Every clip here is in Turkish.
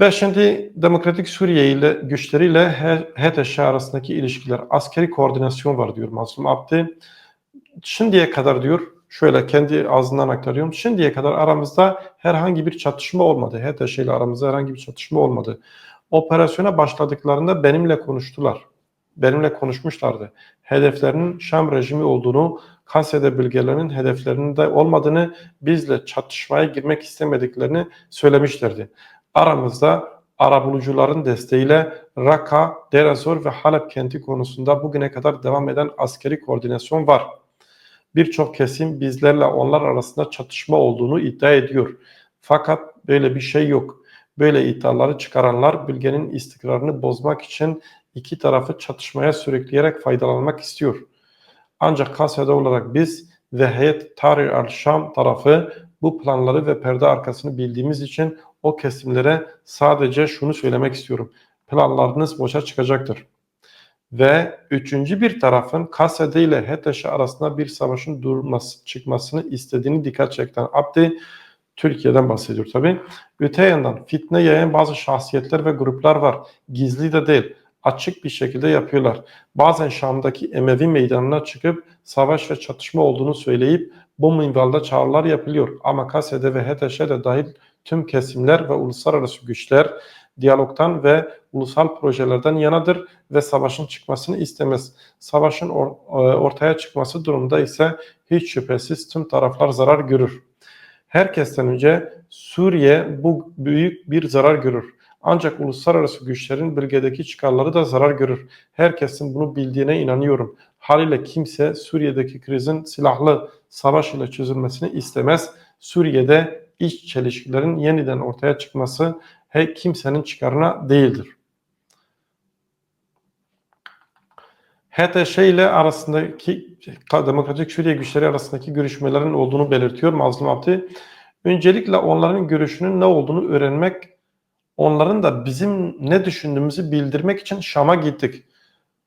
Ve şimdi Demokratik Suriye ile güçleriyle HTŞ arasındaki ilişkiler, askeri koordinasyon var diyor Mazlum Abdi. Şimdiye kadar diyor, şöyle kendi ağzından aktarıyorum. Şimdiye kadar aramızda herhangi bir çatışma olmadı. HTŞ ile aramızda herhangi bir çatışma olmadı. Operasyona başladıklarında benimle konuştular. Benimle konuşmuşlardı. Hedeflerinin Şam rejimi olduğunu, Kasya'da bölgelerinin hedeflerinin de olmadığını, bizle çatışmaya girmek istemediklerini söylemişlerdi. Aramızda arabulucuların desteğiyle Raka, Derazor ve Halep kenti konusunda bugüne kadar devam eden askeri koordinasyon var. Birçok kesim bizlerle onlar arasında çatışma olduğunu iddia ediyor. Fakat böyle bir şey yok. Böyle iddiaları çıkaranlar bölgenin istikrarını bozmak için iki tarafı çatışmaya sürükleyerek faydalanmak istiyor. Ancak Kasya'da olarak biz ve heyet Tahrir al-Şam tarafı bu planları ve perde arkasını bildiğimiz için o kesimlere sadece şunu söylemek istiyorum. Planlarınız boşa çıkacaktır. Ve üçüncü bir tarafın Kasede ile HETEŞ arasında bir savaşın durması, çıkmasını istediğini dikkat çeken Abdi, Türkiye'den bahsediyor tabi. Öte yandan fitne yayan bazı şahsiyetler ve gruplar var. Gizli de değil açık bir şekilde yapıyorlar. Bazen Şam'daki Emevi meydanına çıkıp savaş ve çatışma olduğunu söyleyip bu minvalda çağrılar yapılıyor. Ama Kasya'da ve HTŞ'e de dahil tüm kesimler ve uluslararası güçler diyalogtan ve ulusal projelerden yanadır ve savaşın çıkmasını istemez. Savaşın or e, ortaya çıkması durumunda ise hiç şüphesiz tüm taraflar zarar görür. Herkesten önce Suriye bu büyük bir zarar görür. Ancak uluslararası güçlerin bölgedeki çıkarları da zarar görür. Herkesin bunu bildiğine inanıyorum. Haliyle kimse Suriye'deki krizin silahlı savaş ile çözülmesini istemez. Suriye'de iç çelişkilerin yeniden ortaya çıkması he, kimsenin çıkarına değildir. HTŞ ile arasındaki Demokratik Suriye güçleri arasındaki görüşmelerin olduğunu belirtiyor Mazlum Abdi. Öncelikle onların görüşünün ne olduğunu öğrenmek onların da bizim ne düşündüğümüzü bildirmek için Şam'a gittik.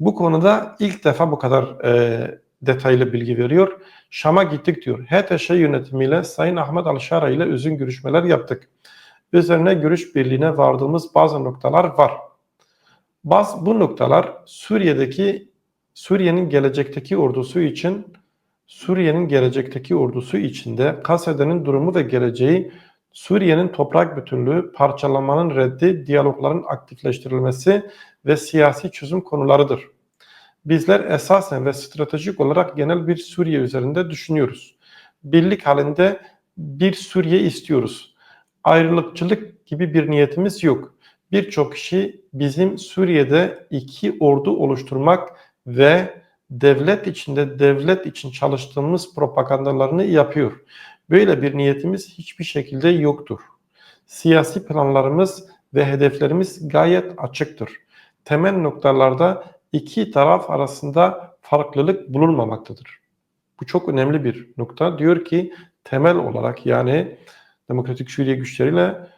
Bu konuda ilk defa bu kadar e, detaylı bilgi veriyor. Şam'a gittik diyor. HTŞ yönetimiyle Sayın Ahmet Alşara ile uzun görüşmeler yaptık. Üzerine görüş birliğine vardığımız bazı noktalar var. Bazı bu noktalar Suriye'deki Suriye'nin gelecekteki ordusu için Suriye'nin gelecekteki ordusu içinde Kasede'nin durumu ve geleceği Suriye'nin toprak bütünlüğü, parçalamanın reddi, diyalogların aktifleştirilmesi ve siyasi çözüm konularıdır. Bizler esasen ve stratejik olarak genel bir Suriye üzerinde düşünüyoruz. Birlik halinde bir Suriye istiyoruz. Ayrılıkçılık gibi bir niyetimiz yok. Birçok kişi bizim Suriye'de iki ordu oluşturmak ve devlet içinde devlet için çalıştığımız propagandalarını yapıyor. Böyle bir niyetimiz hiçbir şekilde yoktur. Siyasi planlarımız ve hedeflerimiz gayet açıktır. Temel noktalarda iki taraf arasında farklılık bulunmamaktadır. Bu çok önemli bir nokta. Diyor ki temel olarak yani Demokratik Suriye güçleriyle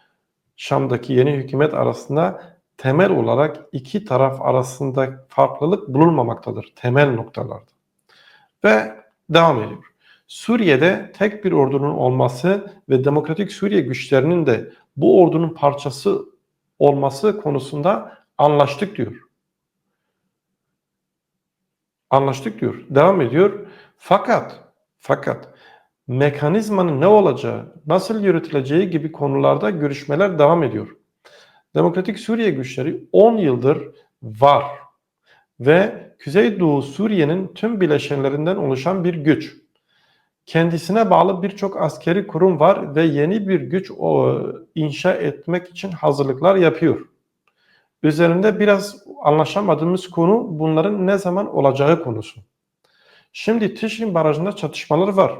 Şam'daki yeni hükümet arasında temel olarak iki taraf arasında farklılık bulunmamaktadır temel noktalarda. Ve devam ediyor. Suriye'de tek bir ordunun olması ve Demokratik Suriye güçlerinin de bu ordunun parçası olması konusunda anlaştık diyor. Anlaştık diyor. Devam ediyor. Fakat fakat mekanizmanın ne olacağı, nasıl yürütüleceği gibi konularda görüşmeler devam ediyor. Demokratik Suriye güçleri 10 yıldır var ve Kuzeydoğu Suriye'nin tüm bileşenlerinden oluşan bir güç kendisine bağlı birçok askeri kurum var ve yeni bir güç inşa etmek için hazırlıklar yapıyor. Üzerinde biraz anlaşamadığımız konu bunların ne zaman olacağı konusu. Şimdi Tişrin Barajı'nda çatışmalar var.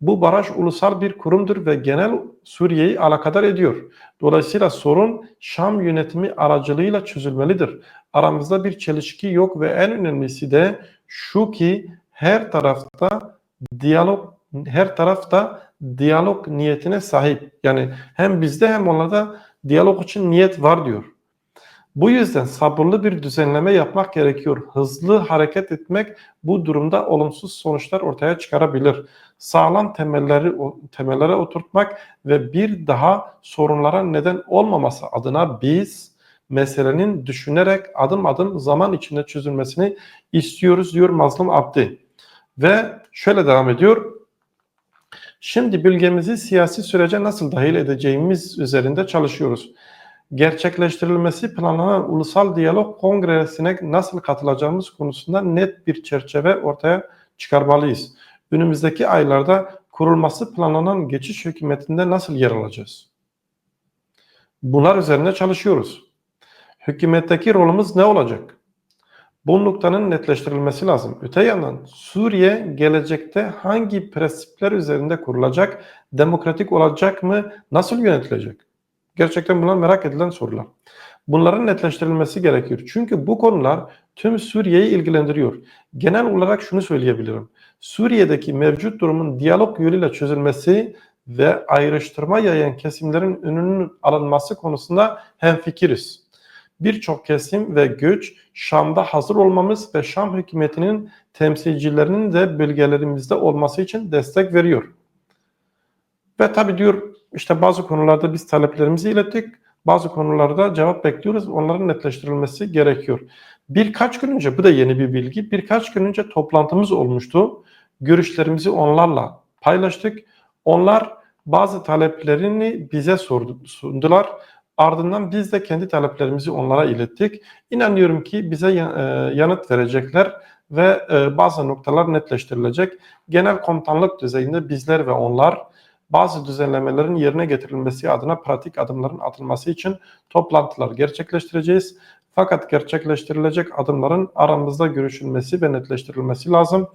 Bu baraj ulusal bir kurumdur ve genel Suriye'yi alakadar ediyor. Dolayısıyla sorun Şam yönetimi aracılığıyla çözülmelidir. Aramızda bir çelişki yok ve en önemlisi de şu ki her tarafta diyalog her tarafta diyalog niyetine sahip. Yani hem bizde hem onlarda diyalog için niyet var diyor. Bu yüzden sabırlı bir düzenleme yapmak gerekiyor. Hızlı hareket etmek bu durumda olumsuz sonuçlar ortaya çıkarabilir. Sağlam temelleri temellere oturtmak ve bir daha sorunlara neden olmaması adına biz meselenin düşünerek adım adım zaman içinde çözülmesini istiyoruz diyor Mazlum Abdi. Ve şöyle devam ediyor. Şimdi bölgemizi siyasi sürece nasıl dahil edeceğimiz üzerinde çalışıyoruz. Gerçekleştirilmesi planlanan ulusal diyalog kongresine nasıl katılacağımız konusunda net bir çerçeve ortaya çıkarmalıyız. Önümüzdeki aylarda kurulması planlanan geçiş hükümetinde nasıl yer alacağız? Bunlar üzerine çalışıyoruz. Hükümetteki rolümüz ne olacak? Bu noktanın netleştirilmesi lazım. Öte yandan Suriye gelecekte hangi prensipler üzerinde kurulacak, demokratik olacak mı, nasıl yönetilecek? Gerçekten bunlar merak edilen sorular. Bunların netleştirilmesi gerekiyor. Çünkü bu konular tüm Suriye'yi ilgilendiriyor. Genel olarak şunu söyleyebilirim. Suriye'deki mevcut durumun diyalog yoluyla çözülmesi ve ayrıştırma yayan kesimlerin önünün alınması konusunda hemfikiriz birçok kesim ve göç Şam'da hazır olmamız ve Şam hükümetinin temsilcilerinin de bölgelerimizde olması için destek veriyor. Ve tabi diyor işte bazı konularda biz taleplerimizi ilettik. Bazı konularda cevap bekliyoruz. Onların netleştirilmesi gerekiyor. Birkaç gün önce bu da yeni bir bilgi. Birkaç gün önce toplantımız olmuştu. Görüşlerimizi onlarla paylaştık. Onlar bazı taleplerini bize sordu, sundular Ardından biz de kendi taleplerimizi onlara ilettik. İnanıyorum ki bize e, yanıt verecekler ve e, bazı noktalar netleştirilecek. Genel komutanlık düzeyinde bizler ve onlar bazı düzenlemelerin yerine getirilmesi adına pratik adımların atılması için toplantılar gerçekleştireceğiz. Fakat gerçekleştirilecek adımların aramızda görüşülmesi ve netleştirilmesi lazım.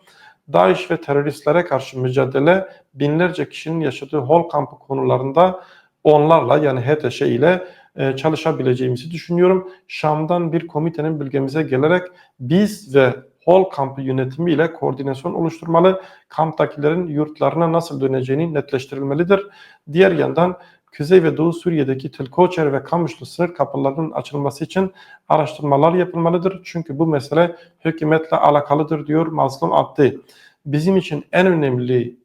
DAEŞ ve teröristlere karşı mücadele binlerce kişinin yaşadığı hol kampı konularında onlarla yani HTŞ ile e, çalışabileceğimizi düşünüyorum. Şam'dan bir komitenin bölgemize gelerek biz ve Hol kampı yönetimi ile koordinasyon oluşturmalı. Kamptakilerin yurtlarına nasıl döneceğini netleştirilmelidir. Diğer yandan Kuzey ve Doğu Suriye'deki Tilkoçer ve Kamışlı sınır kapılarının açılması için araştırmalar yapılmalıdır. Çünkü bu mesele hükümetle alakalıdır diyor Mazlum Abdi. Bizim için en önemli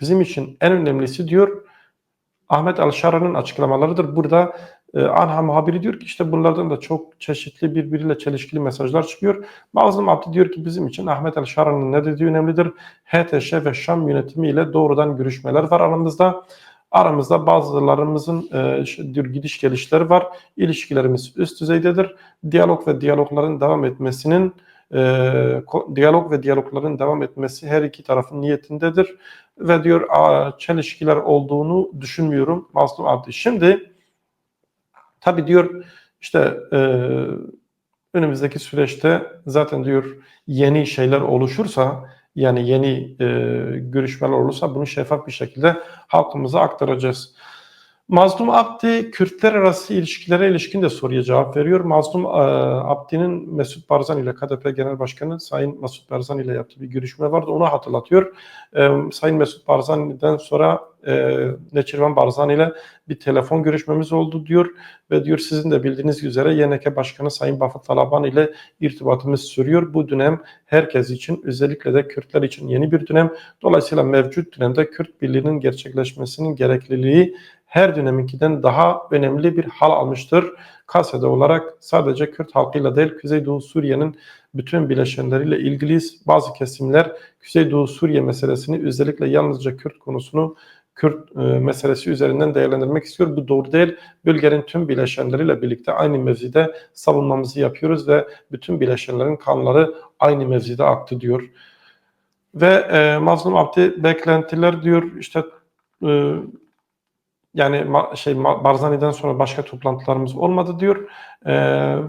bizim için en önemlisi diyor Ahmet Alşara'nın açıklamalarıdır. Burada Anha muhabiri diyor ki işte bunlardan da çok çeşitli birbiriyle çelişkili mesajlar çıkıyor. Mazlum Abdi diyor ki bizim için Ahmet Alşara'nın ne dediği önemlidir. HTŞ ve Şam yönetimi ile doğrudan görüşmeler var aramızda. Aramızda bazılarımızın e, diyor, gidiş gelişleri var. İlişkilerimiz üst düzeydedir. Diyalog ve diyalogların devam etmesinin e, diyalog ve diyalogların devam etmesi her iki tarafın niyetindedir ve diyor çelişkiler olduğunu düşünmüyorum Mazlum Abdi. Şimdi tabi diyor işte e, önümüzdeki süreçte zaten diyor yeni şeyler oluşursa yani yeni e, görüşmeler olursa bunu şeffaf bir şekilde halkımıza aktaracağız. Mazlum Abdi Kürtler arası ilişkilere ilişkin de soruya cevap veriyor. Mazlum e, Abdi'nin Mesut Barzan ile KDP Genel Başkanı Sayın Mesut Barzan ile yaptığı bir görüşme vardı. Onu hatırlatıyor. E, Sayın Mesut Barzan'dan sonra e, Neçirvan Barzan ile bir telefon görüşmemiz oldu diyor ve diyor sizin de bildiğiniz üzere YNK Başkanı Sayın Bafı Talaban ile irtibatımız sürüyor. Bu dönem herkes için özellikle de Kürtler için yeni bir dönem. Dolayısıyla mevcut dönemde Kürt Birliği'nin gerçekleşmesinin gerekliliği her döneminkinden daha önemli bir hal almıştır. Kasede olarak sadece Kürt halkıyla değil Kuzeydoğu Suriye'nin bütün bileşenleriyle ilgiliyiz. Bazı kesimler Kuzeydoğu Suriye meselesini özellikle yalnızca Kürt konusunu Kürt e, meselesi üzerinden değerlendirmek istiyor. Bu doğru değil. Bölgenin tüm bileşenleriyle birlikte aynı mevzide savunmamızı yapıyoruz ve bütün bileşenlerin kanları aynı mevzide aktı diyor. Ve e, Mazlum Abdi beklentiler diyor işte e, yani şey Barzani'den sonra başka toplantılarımız olmadı diyor e,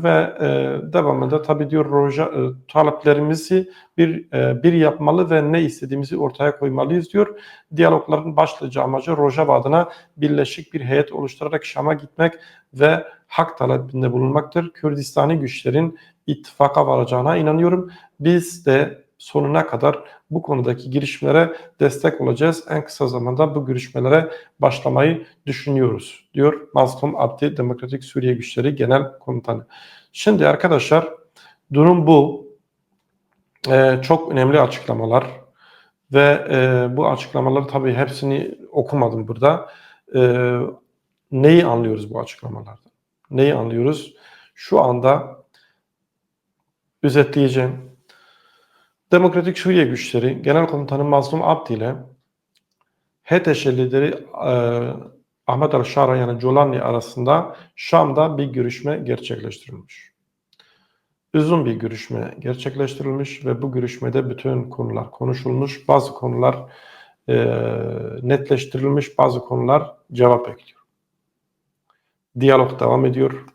ve e, devamında tabii diyor Roja e, taleplerimizi bir e, bir yapmalı ve ne istediğimizi ortaya koymalıyız diyor. Diyalogların başlıca amacı Rojava adına birleşik bir heyet oluşturarak Şam'a gitmek ve hak talebinde bulunmaktır. Kürdistani güçlerin ittifaka varacağına inanıyorum. Biz de sonuna kadar bu konudaki girişimlere destek olacağız. En kısa zamanda bu görüşmelere başlamayı düşünüyoruz diyor Mazlum Abdi Demokratik Suriye Güçleri Genel Komutanı. Şimdi arkadaşlar durum bu. Ee, çok önemli açıklamalar ve e, bu açıklamaları tabii hepsini okumadım burada. Ee, neyi anlıyoruz bu açıklamalardan? Neyi anlıyoruz? Şu anda özetleyeceğim. Demokratik Suriye Güçleri Genel Komutanı Mazlum Abdi ile HTŞ lideri e, Ahmet Al-Şara yani Colani arasında Şam'da bir görüşme gerçekleştirilmiş. Uzun bir görüşme gerçekleştirilmiş ve bu görüşmede bütün konular konuşulmuş. Bazı konular e, netleştirilmiş, bazı konular cevap bekliyor. Diyalog devam ediyor.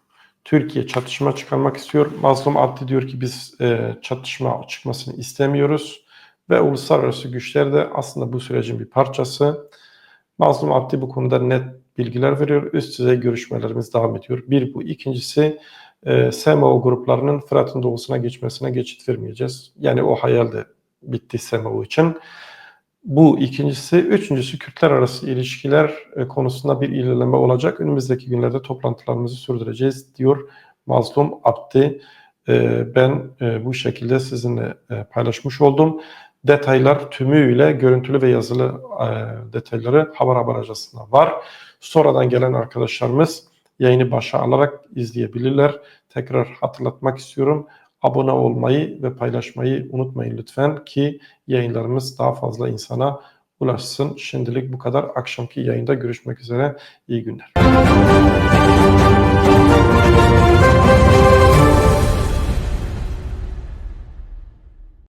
Türkiye çatışma çıkarmak istiyor. Mazlum Abdi diyor ki biz e, çatışma çıkmasını istemiyoruz. Ve uluslararası güçler de aslında bu sürecin bir parçası. Mazlum Abdi bu konuda net bilgiler veriyor. Üst düzey görüşmelerimiz devam ediyor. Bir bu. ikincisi e, SMO gruplarının Fırat'ın doğusuna geçmesine geçit vermeyeceğiz. Yani o hayal de bitti SMO için. Bu ikincisi. Üçüncüsü Kürtler arası ilişkiler e, konusunda bir ilerleme olacak. Önümüzdeki günlerde toplantılarımızı sürdüreceğiz diyor Mazlum Abdi. E, Ben e, bu şekilde sizinle paylaşmış oldum. Detaylar tümüyle görüntülü ve yazılı detayları Haber Haber Ajansı'nda var. Sonradan gelen arkadaşlarımız yayını başa alarak izleyebilirler. Tekrar hatırlatmak istiyorum. Abone olmayı ve paylaşmayı unutmayın lütfen ki yayınlarımız daha fazla insana ulaşsın. Şimdilik bu kadar. Akşamki yayında görüşmek üzere. İyi günler.